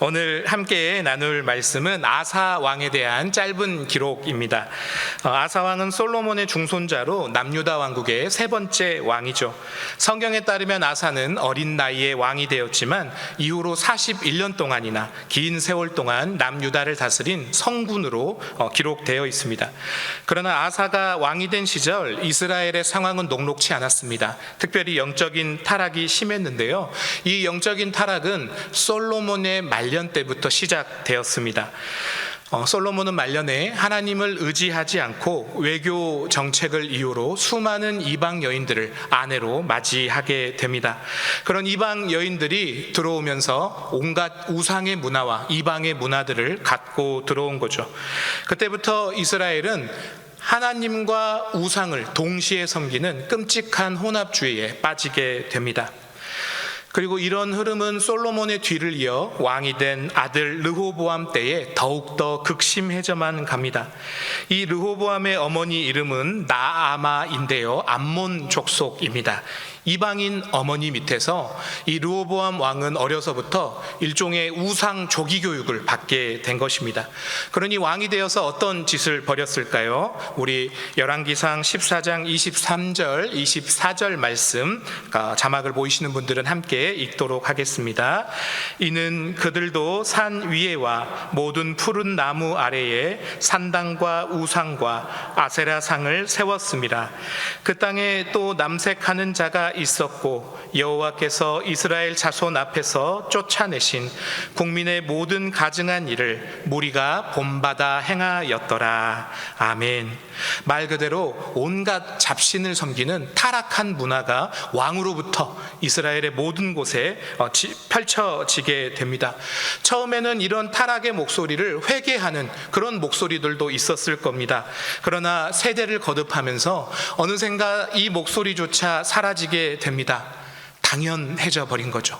오늘 함께 나눌 말씀은 아사 왕에 대한 짧은 기록입니다. 어, 아사 왕은 솔로몬의 중손자로 남유다 왕국의 세 번째 왕이죠. 성경에 따르면 아사는 어린 나이에 왕이 되었지만 이후로 41년 동안이나 긴 세월 동안 남유다를 다스린 성군으로 어, 기록되어 있습니다. 그러나 아사가 왕이 된 시절 이스라엘의 상황은 녹록치 않았습니다. 특별히 영적인 타락이 심했는데요. 이 영적인 타락은 솔로몬의 말년 때부터 시작되었습니다. 어, 솔로몬은 말년에 하나님을 의지하지 않고 외교 정책을 이유로 수많은 이방 여인들을 아내로 맞이하게 됩니다. 그런 이방 여인들이 들어오면서 온갖 우상의 문화와 이방의 문화들을 갖고 들어온 거죠. 그때부터 이스라엘은 하나님과 우상을 동시에 섬기는 끔찍한 혼합주의에 빠지게 됩니다. 그리고 이런 흐름은 솔로몬의 뒤를 이어 왕이 된 아들 르호보암 때에 더욱더 극심해져만 갑니다. 이 르호보암의 어머니 이름은 나아마인데요. 암몬 족속입니다. 이방인 어머니 밑에서 이 르호보암 왕은 어려서부터 일종의 우상 조기 교육을 받게 된 것입니다. 그러니 왕이 되어서 어떤 짓을 벌였을까요? 우리 열왕기상 14장 23절, 24절 말씀 아, 자막을 보이시는 분들은 함께 읽도록 하겠습니다. 이는 그들도 산 위에와 모든 푸른 나무 아래에 산당과 우상과 아세라상을 세웠습니다. 그 땅에 또 남색하는 자가 있었고 여호와께서 이스라엘 자손 앞에서 쫓아내신 국민의 모든 가증한 일을 무리가 본받아 행하였더라. 아멘. 말 그대로 온갖 잡신을 섬기는 타락한 문화가 왕으로부터 이스라엘의 모든 곳에 어, 지- 펼쳐지게 됩니다. 처음에는 이런 타락의 목소리를 회개하는 그런 목소리들도 있었을 겁니다. 그러나 세대를 거듭하면서 어느샌가 이 목소리조차 사라지게 됩니다. 당연해져 버린 거죠.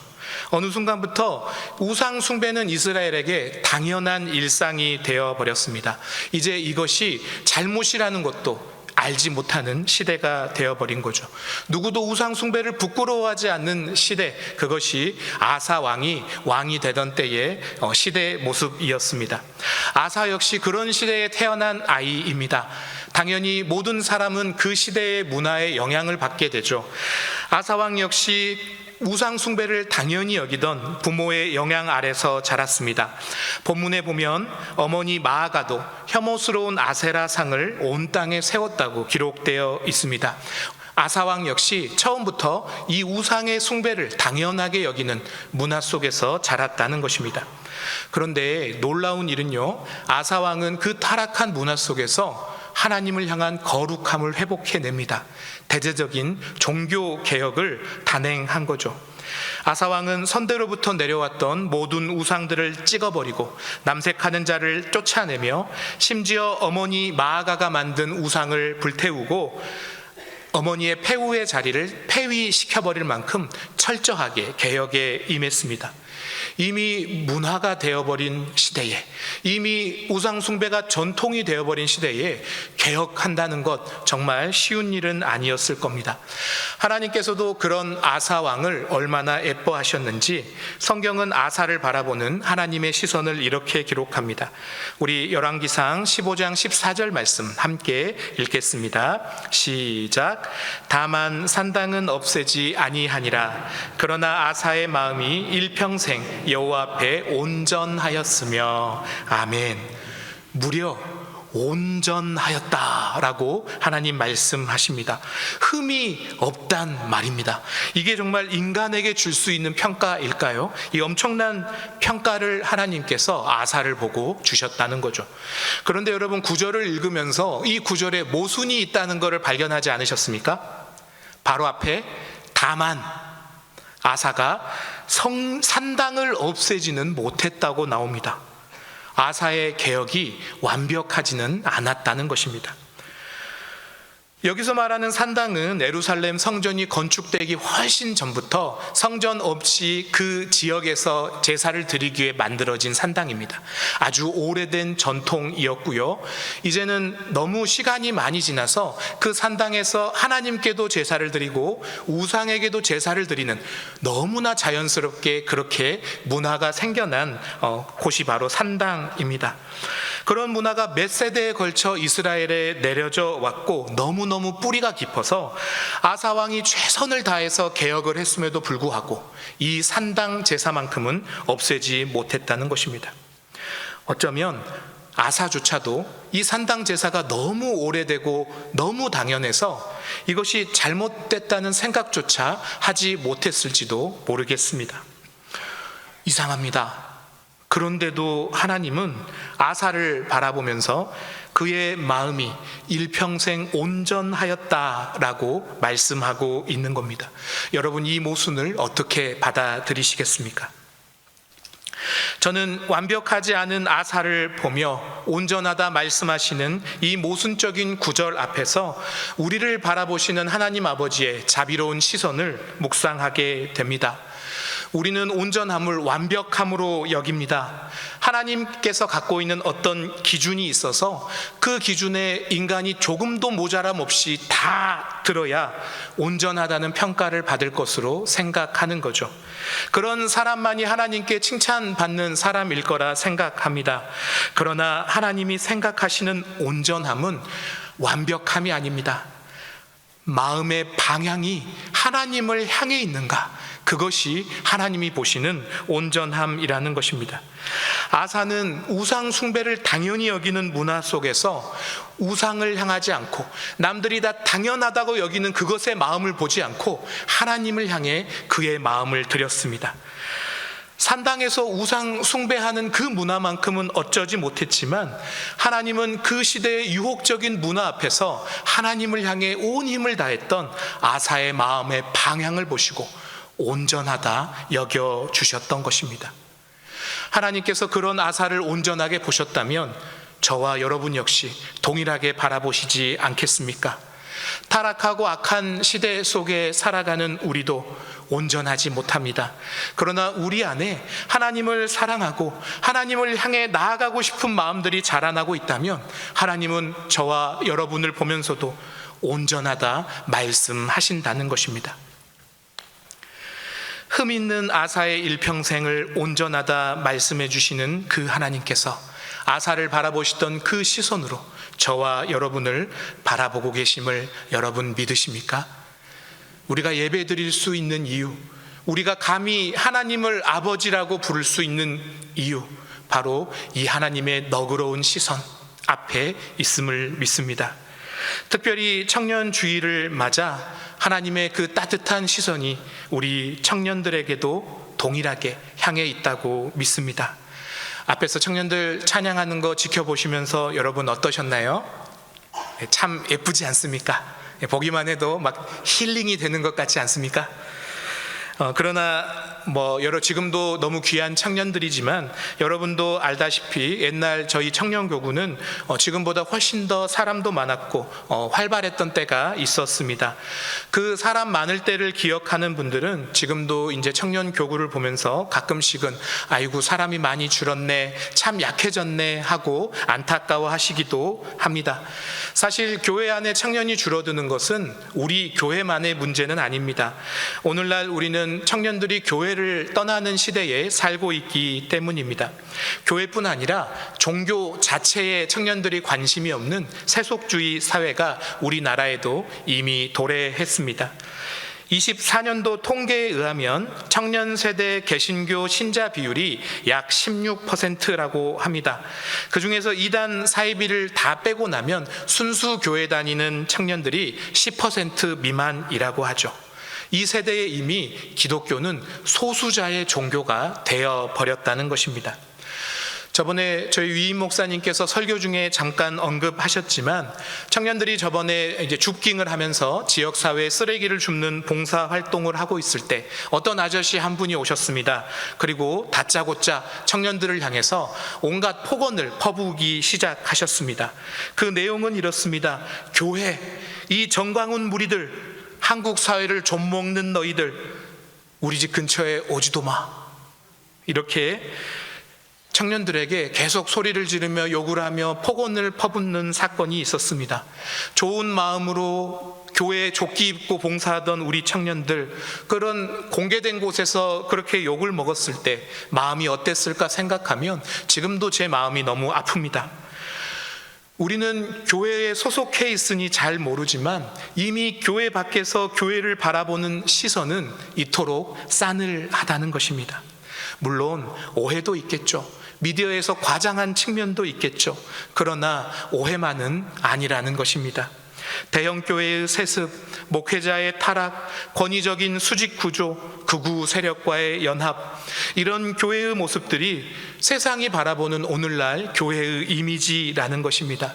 어느 순간부터 우상 숭배는 이스라엘에게 당연한 일상이 되어 버렸습니다. 이제 이것이 잘못이라는 것도 알지 못하는 시대가 되어버린 거죠. 누구도 우상 숭배를 부끄러워하지 않는 시대, 그것이 아사 왕이 왕이 되던 때의 어, 시대의 모습이었습니다. 아사 역시 그런 시대에 태어난 아이입니다. 당연히 모든 사람은 그 시대의 문화에 영향을 받게 되죠. 아사 왕 역시 우상 숭배를 당연히 여기던 부모의 영향 아래서 자랐습니다. 본문에 보면 어머니 마아가도 혐오스러운 아세라 상을 온 땅에 세웠다고 기록되어 있습니다. 아사왕 역시 처음부터 이 우상의 숭배를 당연하게 여기는 문화 속에서 자랐다는 것입니다. 그런데 놀라운 일은요, 아사왕은 그 타락한 문화 속에서 하나님을 향한 거룩함을 회복해냅니다. 대대적인 종교 개혁을 단행한 거죠. 아사왕은 선대로부터 내려왔던 모든 우상들을 찍어버리고 남색하는 자를 쫓아내며 심지어 어머니 마아가가 만든 우상을 불태우고 어머니의 폐후의 자리를 폐위시켜버릴 만큼 철저하게 개혁에 임했습니다. 이미 문화가 되어버린 시대에, 이미 우상숭배가 전통이 되어버린 시대에 개혁한다는 것 정말 쉬운 일은 아니었을 겁니다. 하나님께서도 그런 아사 왕을 얼마나 예뻐하셨는지 성경은 아사를 바라보는 하나님의 시선을 이렇게 기록합니다. 우리 열왕기상 15장 14절 말씀 함께 읽겠습니다. 시작. 다만 산당은 없애지 아니하니라. 그러나 아사의 마음이 일평생 여호와 앞에 온전하였으며 아멘. 무려 온전하였다라고 하나님 말씀하십니다. 흠이 없단 말입니다. 이게 정말 인간에게 줄 수 있는 평가일까요? 이 엄청난 평가를 하나님께서 아사를 보고 주셨다는 거죠. 그런데 여러분 구절을 읽으면서 이 구절에 모순이 있다는 것을 발견하지 않으셨습니까? 바로 앞에 다만 아사가 성, 산당을 없애지는 못했다고 나옵니다. 아사의 개혁이 완벽하지는 않았다는 것입니다. 여기서 말하는 산당은 에루살렘 성전이 건축되기 훨씬 전부터 성전 없이 그 지역에서 제사를 드리기 위해 만들어진 산당입니다. 아주 오래된 전통이었고요. 이제는 너무 시간이 많이 지나서 그 산당에서 하나님께도 제사를 드리고 우상에게도 제사를 드리는 너무나 자연스럽게 그렇게 문화가 생겨난 어, 곳이 바로 산당입니다. 그런 문화가 몇 세대에 걸쳐 이스라엘에 내려져 왔고 너무너무 뿌리가 깊어서 아사 왕이 최선을 다해서 개혁을 했음에도 불구하고 이 산당 제사만큼은 없애지 못했다는 것입니다. 어쩌면 아사조차도 이 산당 제사가 너무 오래되고 너무 당연해서 이것이 잘못됐다는 생각조차 하지 못했을지도 모르겠습니다. 이상합니다. 그런데도 하나님은 아사를 바라보면서 그의 마음이 일평생 온전하였다라고 말씀하고 있는 겁니다. 여러분 이 모순을 어떻게 받아들이시겠습니까? 저는 완벽하지 않은 아사를 보며 온전하다 말씀하시는 이 모순적인 구절 앞에서 우리를 바라보시는 하나님 아버지의 자비로운 시선을 묵상하게 됩니다. 우리는 온전함을 완벽함으로 여깁니다. 하나님께서 갖고 있는 어떤 기준이 있어서 그 기준에 인간이 조금도 모자람 없이 다 들어야 온전하다는 평가를 받을 것으로 생각하는 거죠. 그런 사람만이 하나님께 칭찬받는 사람일 거라 생각합니다. 그러나 하나님이 생각하시는 온전함은 완벽함이 아닙니다. 마음의 방향이 하나님을 향해 있는가? 그것이 하나님이 보시는 온전함이라는 것입니다. 아사는 우상 숭배를 당연히 여기는 문화 속에서 우상을 향하지 않고 남들이 다 당연하다고 여기는 그것의 마음을 보지 않고 하나님을 향해 그의 마음을 들였습니다. 산당에서 우상 숭배하는 그 문화만큼은 어쩌지 못했지만 하나님은 그 시대의 유혹적인 문화 앞에서 하나님을 향해 온 힘을 다했던 아사의 마음의 방향을 보시고 온전하다 여겨 주셨던 것입니다. 하나님께서 그런 아사를 온전하게 보셨다면 저와 여러분 역시 동일하게 바라보시지 않겠습니까? 타락하고 악한 시대 속에 살아가는 우리도 온전하지 못합니다. 그러나 우리 안에 하나님을 사랑하고 하나님을 향해 나아가고 싶은 마음들이 자라나고 있다면 하나님은 저와 여러분을 보면서도 온전하다 말씀하신다는 것입니다. 흠 있는 아사의 일평생을 온전하다 말씀해 주시는 그 하나님께서 아사를 바라보시던 그 시선으로 저와 여러분을 바라보고 계심을 여러분 믿으십니까? 우리가 예배 드릴 수 있는 이유, 우리가 감히 하나님을 아버지라고 부를 수 있는 이유, 바로 이 하나님의 너그러운 시선 앞에 있음을 믿습니다. 특별히 청년 주의를 맞아 하나님의 그 따뜻한 시선이 우리 청년들에게도 동일하게 향해 있다고 믿습니다. 앞에서 청년들 찬양하는 거 지켜보시면서 여러분 어떠셨나요? 네, 참 예쁘지 않습니까? 네, 보기만 해도 막 힐링이 되는 것 같지 않습니까? 어, 그러나 뭐 여러 지금도 너무 귀한 청년들이지만 여러분도 알다시피 옛날 저희 청년 교구는 어, 지금보다 훨씬 더 사람도 많았고 어, 활발했던 때가 있었습니다. 그 사람 많을 때를 기억하는 분들은 지금도 이제 청년 교구를 보면서 가끔씩은 아이고 사람이 많이 줄었네 참 약해졌네 하고 안타까워하시기도 합니다. 사실 교회 안에 청년이 줄어드는 것은 우리 교회만의 문제는 아닙니다. 오늘날 우리는 청년들이 교회를 떠나는 시대에 살고 있기 때문입니다. 교회뿐 아니라 종교 자체에 청년들이 관심이 없는 세속주의 사회가 우리나라에도 이미 도래했습니다. 24년도 통계에 의하면 청년 세대 개신교 신자 비율이 약 16%라고 합니다. 그 중에서 이단 사이비를 다 빼고 나면 순수 교회 다니는 청년들이 10% 미만이라고 하죠. 이 세대에 이미 기독교는 소수자의 종교가 되어 버렸다는 것입니다. 저번에 저희 위임 목사님께서 설교 중에 잠깐 언급하셨지만 청년들이 저번에 이제 줍깅을 하면서 지역 사회에 쓰레기를 줍는 봉사 활동을 하고 있을 때 어떤 아저씨 한 분이 오셨습니다. 그리고 다짜고짜 청년들을 향해서 온갖 폭언을 퍼부기 시작하셨습니다. 그 내용은 이렇습니다. 교회 이 정광훈 무리들 한국 사회를 좀 먹는 너희들 우리 집 근처에 오지도 마. 이렇게 청년들에게 계속 소리를 지르며 욕을 하며 폭언을 퍼붓는 사건이 있었습니다. 좋은 마음으로 교회에 조끼 입고 봉사하던 우리 청년들 그런 공개된 곳에서 그렇게 욕을 먹었을 때 마음이 어땠을까 생각하면 지금도 제 마음이 너무 아픕니다. 우리는 교회에 소속해 있으니 잘 모르지만 이미 교회 밖에서 교회를 바라보는 시선은 이토록 싸늘하다는 것입니다. 물론 오해도 있겠죠. 미디어에서 과장한 측면도 있겠죠. 그러나 오해만은 아니라는 것입니다. 대형 교회의 세습, 목회자의 타락, 권위적인 수직 구조, 극우 세력과의 연합, 이런 교회의 모습들이 세상이 바라보는 오늘날 교회의 이미지라는 것입니다.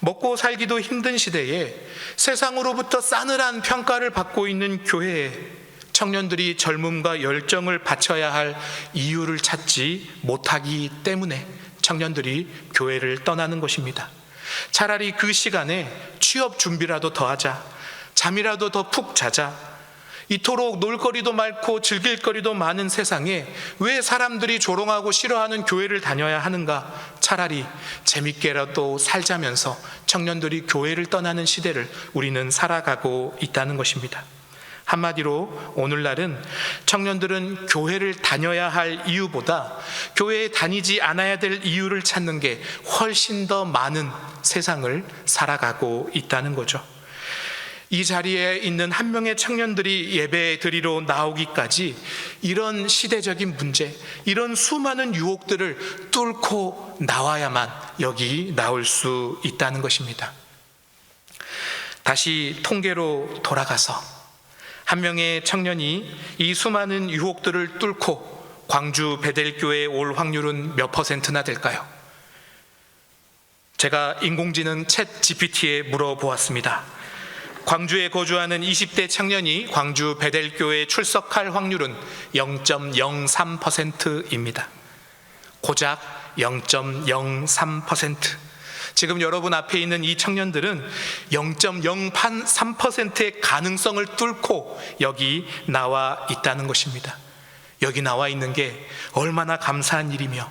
먹고 살기도 힘든 시대에 세상으로부터 싸늘한 평가를 받고 있는 교회에 청년들이 젊음과 열정을 바쳐야 할 이유를 찾지 못하기 때문에 청년들이 교회를 떠나는 것입니다. 차라리 그 시간에 취업 준비라도 더 하자. 잠이라도 더 푹 자자. 이토록 놀거리도 많고 즐길 거리도 많은 세상에 왜 사람들이 조롱하고 싫어하는 교회를 다녀야 하는가? 차라리 재밌게라도 살자면서 청년들이 교회를 떠나는 시대를 우리는 살아가고 있다는 것입니다. 한마디로 오늘날은 청년들은 교회를 다녀야 할 이유보다 교회에 다니지 않아야 될 이유를 찾는 게 훨씬 더 많은 세상을 살아가고 있다는 거죠. 이 자리에 있는 한 명의 청년들이 예배 드리러 나오기까지 이런 시대적인 문제, 이런 수많은 유혹들을 뚫고 나와야만 여기 나올 수 있다는 것입니다. 다시 통계로 돌아가서 한 명의 청년이 이 수많은 유혹들을 뚫고 광주 베델교회에 올 확률은 몇 퍼센트나 될까요? 제가 인공지능 챗 GPT에 물어보았습니다. 광주에 거주하는 20대 청년이 광주 베델교회에 출석할 확률은 0.03%입니다. 고작 0.03%. 지금 여러분 앞에 있는 이 청년들은 0.03%의 가능성을 뚫고 여기 나와 있다는 것입니다. 여기 나와 있는 게 얼마나 감사한 일이며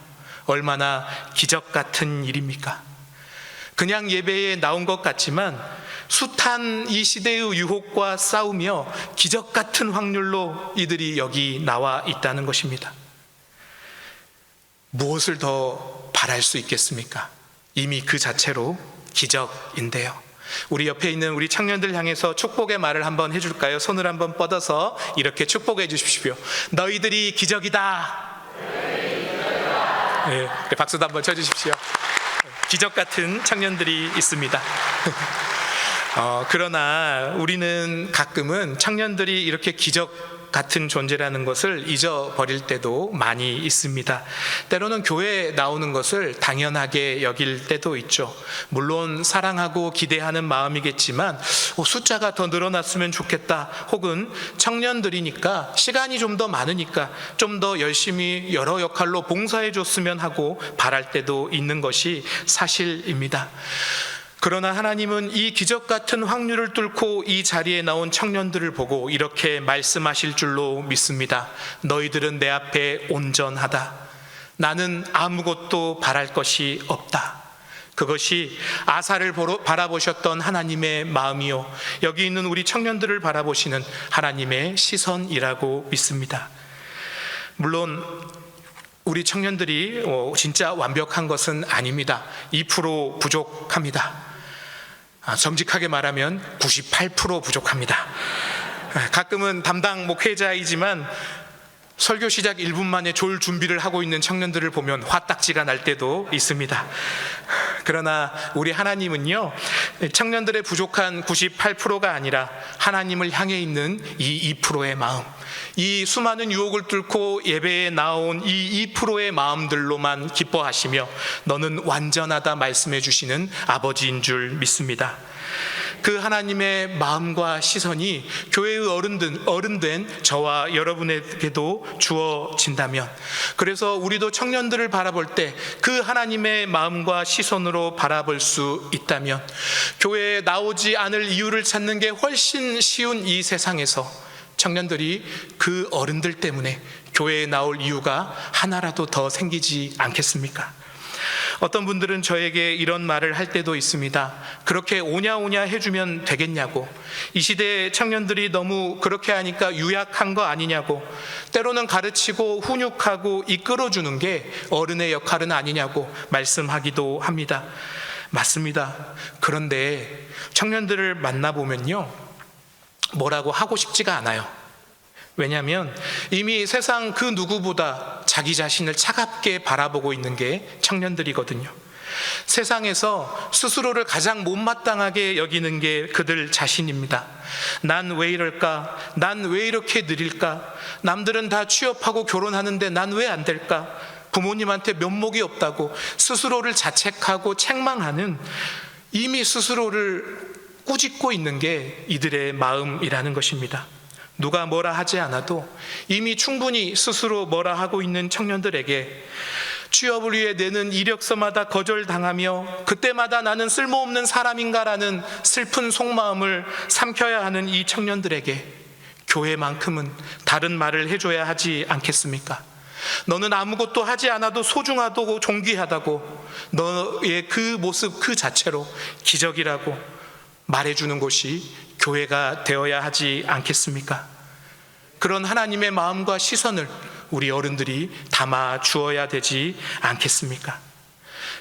얼마나 기적 같은 일입니까? 그냥 예배에 나온 것 같지만 숱한 이 시대의 유혹과 싸우며 기적 같은 확률로 이들이 여기 나와 있다는 것입니다. 무엇을 더 바랄 수 있겠습니까? 이미 그 자체로 기적인데요. 우리 옆에 있는 우리 청년들 향해서 축복의 말을 한번 해줄까요? 손을 한번 뻗어서 이렇게 축복해 주십시오. 너희들이 기적이다. 네, 박수도 한번 쳐주십시오. 기적 같은 청년들이 있습니다. 어, 그러나 우리는 가끔은 청년들이 이렇게 기적 같은 존재라는 것을 잊어버릴 때도 많이 있습니다. 때로는 교회에 나오는 것을 당연하게 여길 때도 있죠. 물론 사랑하고 기대하는 마음이겠지만 어, 숫자가 더 늘어났으면 좋겠다. 혹은 청년들이니까 시간이 좀 더 많으니까 좀 더 열심히 여러 역할로 봉사해 줬으면 하고 바랄 때도 있는 것이 사실입니다. 그러나 하나님은 이 기적 같은 확률을 뚫고 이 자리에 나온 청년들을 보고 이렇게 말씀하실 줄로 믿습니다. 너희들은 내 앞에 온전하다. 나는 아무것도 바랄 것이 없다. 그것이 아사를 바라보셨던 하나님의 마음이요. 여기 있는 우리 청년들을 바라보시는 하나님의 시선이라고 믿습니다. 물론 우리 청년들이 어, 진짜 완벽한 것은 아닙니다. 2% 부족합니다. 아, 정직하게 말하면 98% 부족합니다. 아, 가끔은 담당 목회자이지만 설교 시작 1분 만에 졸 준비를 하고 있는 청년들을 보면 화딱지가 날 때도 있습니다. 그러나 우리 하나님은요, 청년들의 부족한 98%가 아니라 하나님을 향해 있는 이 2%의 마음, 이 수많은 유혹을 뚫고 예배에 나온 이 2%의 마음들로만 기뻐하시며 너는 완전하다 말씀해 주시는 아버지인 줄 믿습니다. 그 하나님의 마음과 시선이 교회의 어른된, 어른된 저와 여러분에게도 주어진다면 그래서 우리도 청년들을 바라볼 때 그 하나님의 마음과 시선으로 바라볼 수 있다면 교회에 나오지 않을 이유를 찾는 게 훨씬 쉬운 이 세상에서 청년들이 그 어른들 때문에 교회에 나올 이유가 하나라도 더 생기지 않겠습니까? 어떤 분들은 저에게 이런 말을 할 때도 있습니다. 그렇게 오냐오냐 해주면 되겠냐고. 이 시대의 청년들이 너무 그렇게 하니까 유약한 거 아니냐고. 때로는 가르치고 훈육하고 이끌어주는 게 어른의 역할은 아니냐고 말씀하기도 합니다. 맞습니다. 그런데 청년들을 만나보면요. 뭐라고 하고 싶지가 않아요. 왜냐하면 이미 세상 그 누구보다 자기 자신을 차갑게 바라보고 있는 게 청년들이거든요. 세상에서 스스로를 가장 못마땅하게 여기는 게 그들 자신입니다. 난 왜 이럴까? 난 왜 이렇게 느릴까? 남들은 다 취업하고 결혼하는데 난 왜 안 될까? 부모님한테 면목이 없다고 스스로를 자책하고 책망하는 이미 스스로를 꾸짖고 있는 게 이들의 마음이라는 것입니다. 누가 뭐라 하지 않아도 이미 충분히 스스로 뭐라 하고 있는 청년들에게 취업을 위해 내는 이력서마다 거절당하며 그때마다 나는 쓸모없는 사람인가라는 슬픈 속마음을 삼켜야 하는 이 청년들에게 교회만큼은 다른 말을 해줘야 하지 않겠습니까? 너는 아무것도 하지 않아도 소중하고 존귀하다고 너의 그 모습 그 자체로 기적이라고 말해주는 곳이 교회가 되어야 하지 않겠습니까? 그런 하나님의 마음과 시선을 우리 어른들이 담아 주어야 되지 않겠습니까?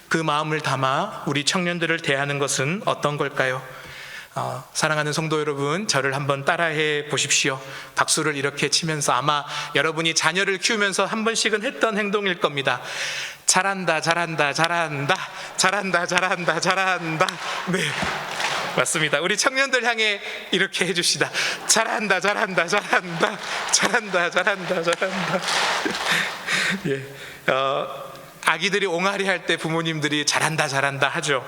그 마음을 담아 우리 청년들을 대하는 것은 어떤 걸까요? 어, 사랑하는 성도 여러분, 저를 한번 따라해 보십시오. 박수를 이렇게 치면서 아마 여러분이 자녀를 키우면서 한 번씩은 했던 행동일 겁니다. 잘한다, 잘한다, 잘한다, 잘한다, 잘한다, 잘한다. 네. 맞습니다. 우리 청년들 향해 이렇게 해주시다. 잘한다, 잘한다, 잘한다, 잘한다, 잘한다, 잘한다. 예. 어, 아기들이 옹알이 할 때 부모님들이 잘한다, 잘한다 하죠.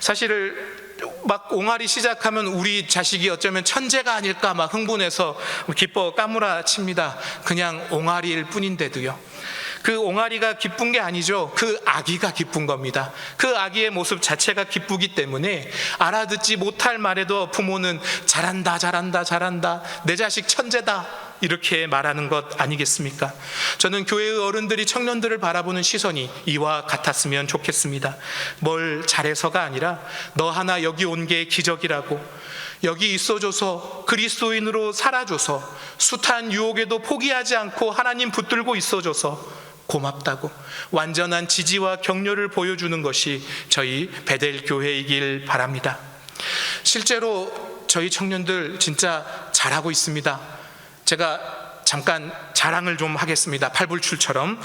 사실 막 옹알이 시작하면 우리 자식이 어쩌면 천재가 아닐까 막 흥분해서 기뻐 까무라칩니다. 그냥 옹알이일 뿐인데도요. 그 옹알이가 기쁜 게 아니죠. 그 아기가 기쁜 겁니다. 그 아기의 모습 자체가 기쁘기 때문에 알아듣지 못할 말에도 부모는 잘한다, 잘한다, 잘한다. 내 자식 천재다. 이렇게 말하는 것 아니겠습니까? 저는 교회의 어른들이 청년들을 바라보는 시선이 이와 같았으면 좋겠습니다. 뭘 잘해서가 아니라 너 하나 여기 온 게 기적이라고 여기 있어줘서 그리스도인으로 살아줘서 숱한 유혹에도 포기하지 않고 하나님 붙들고 있어줘서 고맙다고 완전한 지지와 격려를 보여주는 것이 저희 베델 교회이길 바랍니다. 실제로 저희 청년들 진짜 잘하고 있습니다. 제가 잠깐 자랑을 좀 하겠습니다. 팔불출처럼.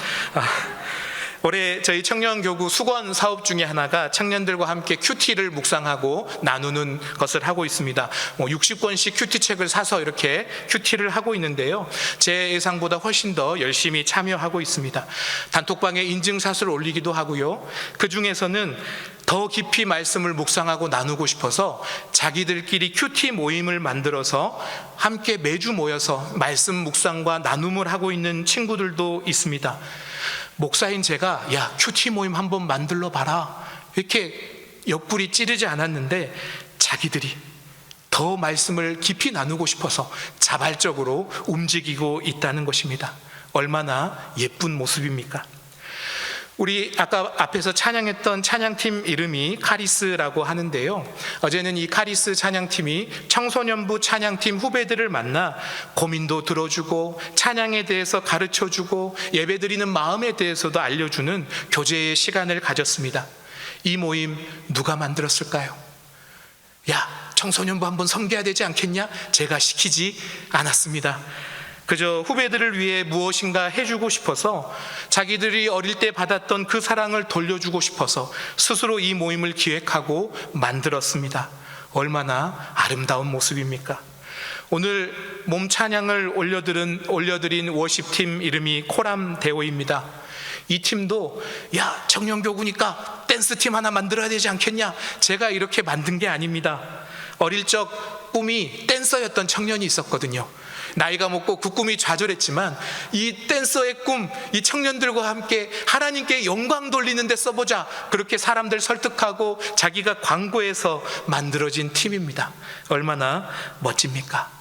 아, 올해 저희 청년교구 수건 사업 중에 하나가 청년들과 함께 큐티를 묵상하고 나누는 것을 하고 있습니다. 60권씩 큐티책을 사서 이렇게 큐티를 하고 있는데요. 제 예상보다 훨씬 더 열심히 참여하고 있습니다. 단톡방에 인증샷을 올리기도 하고요. 그 중에서는 더 깊이 말씀을 묵상하고 나누고 싶어서 자기들끼리 큐티 모임을 만들어서 함께 매주 모여서 말씀 묵상과 나눔을 하고 있는 친구들도 있습니다. 목사인 제가 야 큐티 모임 한번 만들러 봐라 이렇게 옆구리 찌르지 않았는데 자기들이 더 말씀을 깊이 나누고 싶어서 자발적으로 움직이고 있다는 것입니다. 얼마나 예쁜 모습입니까? 우리 아까 앞에서 찬양했던 찬양팀 이름이 카리스라고 하는데요. 어제는 이 카리스 찬양팀이 청소년부 찬양팀 후배들을 만나 고민도 들어주고 찬양에 대해서 가르쳐주고 예배드리는 마음에 대해서도 알려주는 교제의 시간을 가졌습니다. 이 모임 누가 만들었을까요? 야, 청소년부 한번 섬겨야 되지 않겠냐? 제가 시키지 않았습니다. 그저 후배들을 위해 무엇인가 해주고 싶어서 자기들이 어릴 때 받았던 그 사랑을 돌려주고 싶어서 스스로 이 모임을 기획하고 만들었습니다. 얼마나 아름다운 모습입니까? 오늘 몸 찬양을 올려드린, 올려드린 워십팀 이름이 코람 대오입니다. 이 팀도 야 청년교구니까 댄스팀 하나 만들어야 되지 않겠냐? 제가 이렇게 만든 게 아닙니다. 어릴 적 꿈이 댄서였던 청년이 있었거든요. 나이가 먹고 그 꿈이 좌절했지만 이 댄서의 꿈, 이 청년들과 함께 하나님께 영광 돌리는데 써보자. 그렇게 사람들 설득하고 자기가 광고해서 만들어진 팀입니다. 얼마나 멋집니까?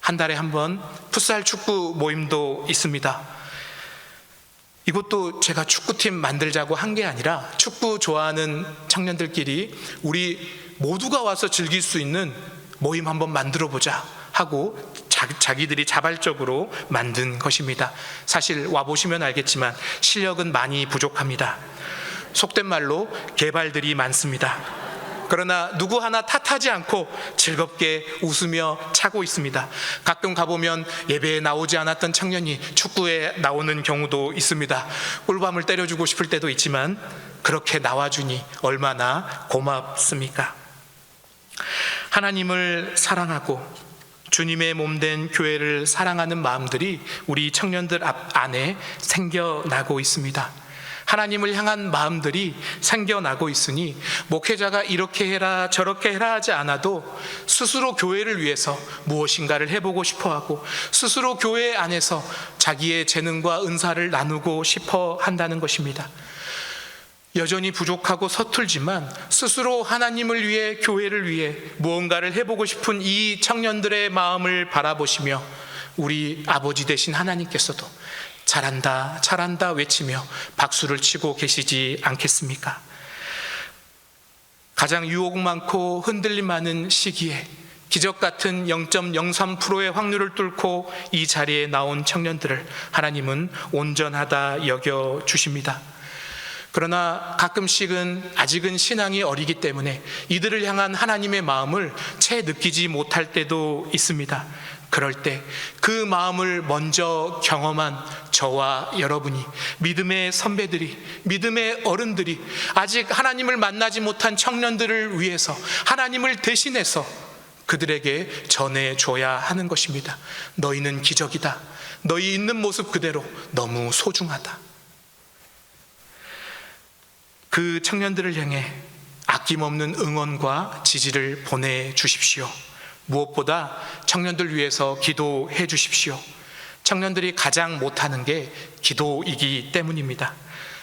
한 달에 한 번 풋살 축구 모임도 있습니다. 이것도 제가 축구팀 만들자고 한 게 아니라 축구 좋아하는 청년들끼리 우리 모두가 와서 즐길 수 있는 모임 한번 만들어 보자 하고 자기, 들이 자발적으로 만든 것입니다. 사실 와 보시면 알겠지만 실력은 많이 부족합니다. 속된 말로 개발들이 많습니다. 그러나 누구 하나 탓하지 않고 즐겁게 웃으며 차고 있습니다. 가끔 가보면 예배에 나오지 않았던 청년이 축구에 나오는 경우도 있습니다. 꿀밤을 때려주고 싶을 때도 있지만 그렇게 나와주니 얼마나 고맙습니까? 하나님을 사랑하고 주님의 몸된 교회를 사랑하는 마음들이 우리 청년들 앞 안에 생겨나고 있습니다. 하나님을 향한 마음들이 생겨나고 있으니 목회자가 이렇게 해라 저렇게 해라 하지 않아도 스스로 교회를 위해서 무엇인가를 해보고 싶어 하고 스스로 교회 안에서 자기의 재능과 은사를 나누고 싶어 한다는 것입니다. 여전히 부족하고 서툴지만 스스로 하나님을 위해 교회를 위해 무언가를 해보고 싶은 이 청년들의 마음을 바라보시며 우리 아버지 되신 하나님께서도 잘한다, 잘한다 외치며 박수를 치고 계시지 않겠습니까? 가장 유혹 많고 흔들림 많은 시기에 기적 같은 0.03%의 확률을 뚫고 이 자리에 나온 청년들을 하나님은 온전하다 여겨 주십니다. 그러나 가끔씩은 아직은 신앙이 어리기 때문에 이들을 향한 하나님의 마음을 채 느끼지 못할 때도 있습니다. 그럴 때 그 마음을 먼저 경험한 저와 여러분이 믿음의 선배들이 믿음의 어른들이 아직 하나님을 만나지 못한 청년들을 위해서 하나님을 대신해서 그들에게 전해줘야 하는 것입니다. 너희는 기적이다. 너희 있는 모습 그대로 너무 소중하다. 그 청년들을 향해 아낌없는 응원과 지지를 보내주십시오. 무엇보다 청년들 위해서 기도해 주십시오. 청년들이 가장 못하는 게 기도이기 때문입니다.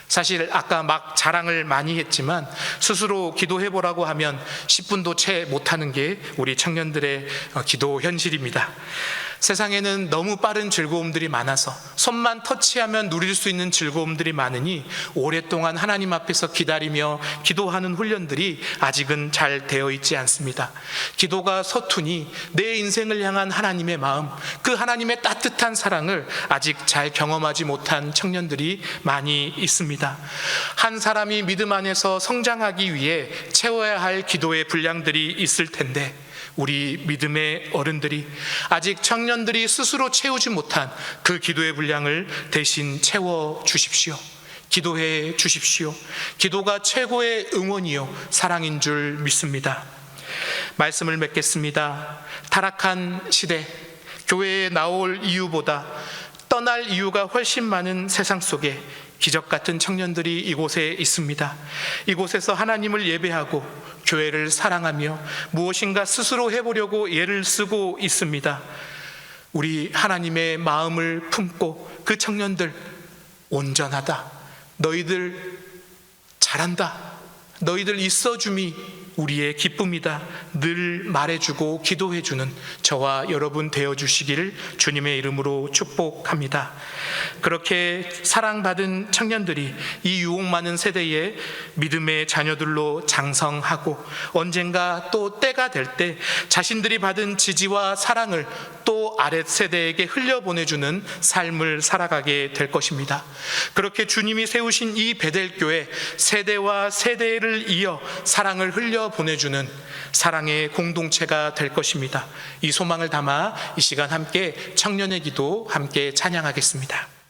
사실 아까 막 자랑을 많이 했지만 스스로 기도해 보라고 하면 10분도 채 못하는 게 우리 청년들의 어, 기도 현실입니다. 세상에는 너무 빠른 즐거움들이 많아서 손만 터치하면 누릴 수 있는 즐거움들이 많으니 오랫동안 하나님 앞에서 기다리며 기도하는 훈련들이 아직은 잘 되어 있지 않습니다. 기도가 서투니 내 인생을 향한 하나님의 마음, 그 하나님의 따뜻한 사랑을 아직 잘 경험하지 못한 청년들이 많이 있습니다. 한 사람이 믿음 안에서 성장하기 위해 채워야 할 기도의 분량들이 있을 텐데 우리 믿음의 어른들이 아직 청년들이 스스로 채우지 못한 그 기도의 분량을 대신 채워 주십시오. 기도해 주십시오. 기도가 최고의 응원이요 사랑인 줄 믿습니다. 말씀을 맺겠습니다. 타락한 시대 교회에 나올 이유보다 떠날 이유가 훨씬 많은 세상 속에 기적 같은 청년들이 이곳에 있습니다. 이곳에서 하나님을 예배하고 교회를 사랑하며 무엇인가 스스로 해보려고 애를 쓰고 있습니다. 우리 하나님의 마음을 품고 그 청년들 온전하다. 너희들 잘한다. 너희들 있어줌이 우리의 기쁨이다. 늘 말해주고 기도해주는 저와 여러분 되어주시기를 주님의 이름으로 축복합니다. 그렇게 사랑받은 청년들이 이 유혹 많은 세대에 믿음의 자녀들로 장성하고 언젠가 또 때가 될 때 자신들이 받은 지지와 사랑을 또 아랫 세대에게 흘려보내주는 삶을 살아가게 될 것입니다. 그렇게 주님이 세우신 이 베델교회 세대와 세대를 이어 사랑을 흘려 살려 보내주는 사랑의 공동체가 될 것입니다. 이 소망을 담아 이 시간 함께 청년의 기도 함께 찬양하겠습니다.